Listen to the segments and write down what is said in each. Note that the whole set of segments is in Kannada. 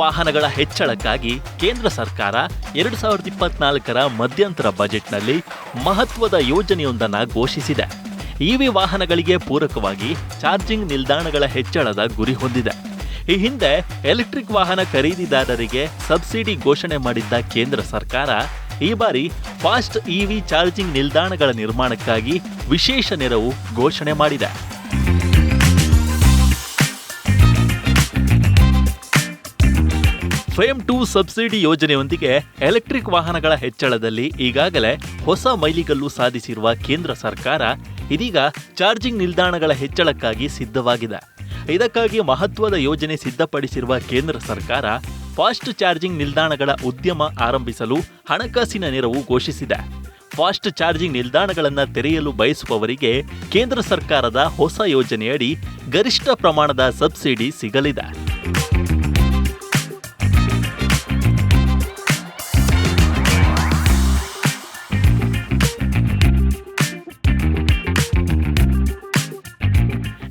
ವಾಹನಗಳ ಹೆಚ್ಚಳಕ್ಕಾಗಿ ಕೇಂದ್ರ ಸರ್ಕಾರ ಎರಡು ಸಾವಿರದ ಇಪ್ಪತ್ನಾಲ್ಕರ ಮಧ್ಯಂತರ ಬಜೆಟ್ನಲ್ಲಿ ಮಹತ್ವದ ಯೋಜನೆಯೊಂದನ್ನು ಘೋಷಿಸಿದೆ. ಇವಿ ವಾಹನಗಳಿಗೆ ಪೂರಕವಾಗಿ ಚಾರ್ಜಿಂಗ್ ನಿಲ್ದಾಣಗಳ ಹೆಚ್ಚಳದ ಗುರಿ ಹೊಂದಿದೆ. ಈ ಹಿಂದೆ ಎಲೆಕ್ಟ್ರಿಕ್ ವಾಹನ ಖರೀದಿದಾರರಿಗೆ ಸಬ್ಸಿಡಿ ಘೋಷಣೆ ಮಾಡಿದ್ದ ಕೇಂದ್ರ ಸರ್ಕಾರ ಈ ಬಾರಿ ಫಾಸ್ಟ್ ಇವಿ ಚಾರ್ಜಿಂಗ್ ನಿಲ್ದಾಣಗಳ ನಿರ್ಮಾಣಕ್ಕಾಗಿ ವಿಶೇಷ ನೆರವು ಘೋಷಣೆ ಮಾಡಿದೆ. ಫೇಮ್ ಟು ಸಬ್ಸಿಡಿ ಯೋಜನೆಯೊಂದಿಗೆ ಎಲೆಕ್ಟ್ರಿಕ್ ವಾಹನಗಳ ಹೆಚ್ಚಳದಲ್ಲಿ ಈಗಾಗಲೇ ಹೊಸ ಮೈಲಿಗಲ್ಲು ಸಾಧಿಸಿರುವ ಕೇಂದ್ರ ಸರ್ಕಾರ ಇದೀಗ ಚಾರ್ಜಿಂಗ್ ನಿಲ್ದಾಣಗಳ ಹೆಚ್ಚಳಕ್ಕಾಗಿ ಸಿದ್ಧವಾಗಿದೆ. ಇದಕ್ಕಾಗಿ ಮಹತ್ವದ ಯೋಜನೆ ಸಿದ್ಧಪಡಿಸಿರುವ ಕೇಂದ್ರ ಸರ್ಕಾರ ಫಾಸ್ಟ್ ಚಾರ್ಜಿಂಗ್ ನಿಲ್ದಾಣಗಳ ಉದ್ಯಮ ಆರಂಭಿಸಲು ಹಣಕಾಸಿನ ನೆರವು ಘೋಷಿಸಿದೆ. ಫಾಸ್ಟ್ ಚಾರ್ಜಿಂಗ್ ನಿಲ್ದಾಣಗಳನ್ನು ತೆರೆಯಲು ಬಯಸುವವರಿಗೆ ಕೇಂದ್ರ ಸರ್ಕಾರದ ಹೊಸ ಯೋಜನೆಯಡಿ ಗರಿಷ್ಠ ಪ್ರಮಾಣದ ಸಬ್ಸಿಡಿ ಸಿಗಲಿದೆ.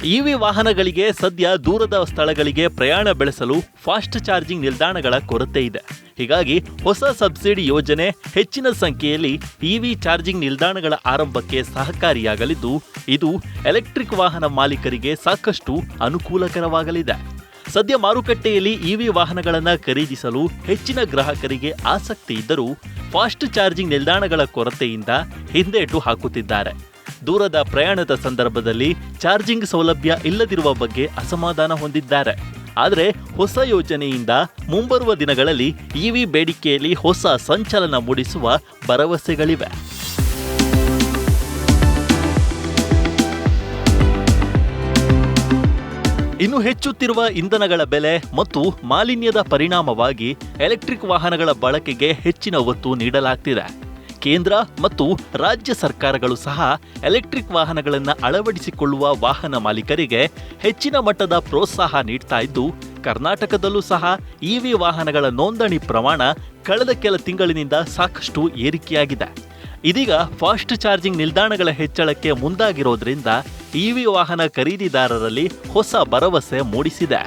ಇವಿ ವಾಹನಗಳಿಗೆ ಸದ್ಯ ದೂರದ ಸ್ಥಳಗಳಿಗೆ ಪ್ರಯಾಣ ಬೆಳೆಸಲು ಫಾಸ್ಟ್ ಚಾರ್ಜಿಂಗ್ ನಿಲ್ದಾಣಗಳ ಕೊರತೆ ಇದೆ. ಹೀಗಾಗಿ ಹೊಸ ಸಬ್ಸಿಡಿ ಯೋಜನೆ ಹೆಚ್ಚಿನ ಸಂಖ್ಯೆಯಲ್ಲಿ ಇವಿ ಚಾರ್ಜಿಂಗ್ ನಿಲ್ದಾಣಗಳ ಆರಂಭಕ್ಕೆ ಸಹಕಾರಿಯಾಗಲಿದ್ದು, ಇದು ಎಲೆಕ್ಟ್ರಿಕ್ ವಾಹನ ಮಾಲೀಕರಿಗೆ ಸಾಕಷ್ಟು ಅನುಕೂಲಕರವಾಗಲಿದೆ. ಸದ್ಯ ಮಾರುಕಟ್ಟೆಯಲ್ಲಿ ಇವಿ ವಾಹನಗಳನ್ನು ಖರೀದಿಸಲು ಹೆಚ್ಚಿನ ಗ್ರಾಹಕರಿಗೆ ಆಸಕ್ತಿ ಇದ್ದರೂ, ಫಾಸ್ಟ್ ಚಾರ್ಜಿಂಗ್ ನಿಲ್ದಾಣಗಳ ಕೊರತೆಯಿಂದ ಹಿಂದೇಟು ಹಾಕುತ್ತಿದ್ದಾರೆ. ದೂರದ ಪ್ರಯಾಣದ ಸಂದರ್ಭದಲ್ಲಿ ಚಾರ್ಜಿಂಗ್ ಸೌಲಭ್ಯ ಇಲ್ಲದಿರುವ ಬಗ್ಗೆ ಅಸಮಾಧಾನ ಹೊಂದಿದ್ದಾರೆ. ಆದರೆ ಹೊಸ ಯೋಜನೆಯಿಂದ ಮುಂಬರುವ ದಿನಗಳಲ್ಲಿ ಇವಿ ಬೇಡಿಕೆಯಲ್ಲಿ ಹೊಸ ಸಂಚಲನ ಮೂಡಿಸುವ ಭರವಸೆಗಳಿವೆ. ಇನ್ನು ಹೆಚ್ಚುತ್ತಿರುವ ಇಂಧನಗಳ ಬೆಲೆ ಮತ್ತು ಮಾಲಿನ್ಯದ ಪರಿಣಾಮವಾಗಿ ಎಲೆಕ್ಟ್ರಿಕ್ ವಾಹನಗಳ ಬಳಕೆಗೆ ಹೆಚ್ಚಿನ ಒತ್ತು ನೀಡಲಾಗ್ತಿದೆ. ಕೇಂದ್ರ ಮತ್ತು ರಾಜ್ಯ ಸರ್ಕಾರಗಳು ಸಹ ಎಲೆಕ್ಟ್ರಿಕ್ ವಾಹನಗಳನ್ನು ಅಳವಡಿಸಿಕೊಳ್ಳುವ ವಾಹನ ಮಾಲೀಕರಿಗೆ ಹೆಚ್ಚಿನ ಮಟ್ಟದ ಪ್ರೋತ್ಸಾಹ ನೀಡ್ತಾ ಇದ್ದು, ಕರ್ನಾಟಕದಲ್ಲೂ ಸಹ ಇವಿ ವಾಹನಗಳ ನೋಂದಣಿ ಪ್ರಮಾಣ ಕಳೆದ ಕೆಲ ತಿಂಗಳಿನಿಂದ ಸಾಕಷ್ಟು ಏರಿಕೆಯಾಗಿದೆ. ಇದೀಗ ಫಾಸ್ಟ್ ಚಾರ್ಜಿಂಗ್ ನಿಲ್ದಾಣಗಳ ಹೆಚ್ಚಳಕ್ಕೆ ಮುಂದಾಗಿರೋದ್ರಿಂದ ಇವಿ ವಾಹನ ಖರೀದಿದಾರರಲ್ಲಿ ಹೊಸ ಭರವಸೆ ಮೂಡಿಸಿದೆ.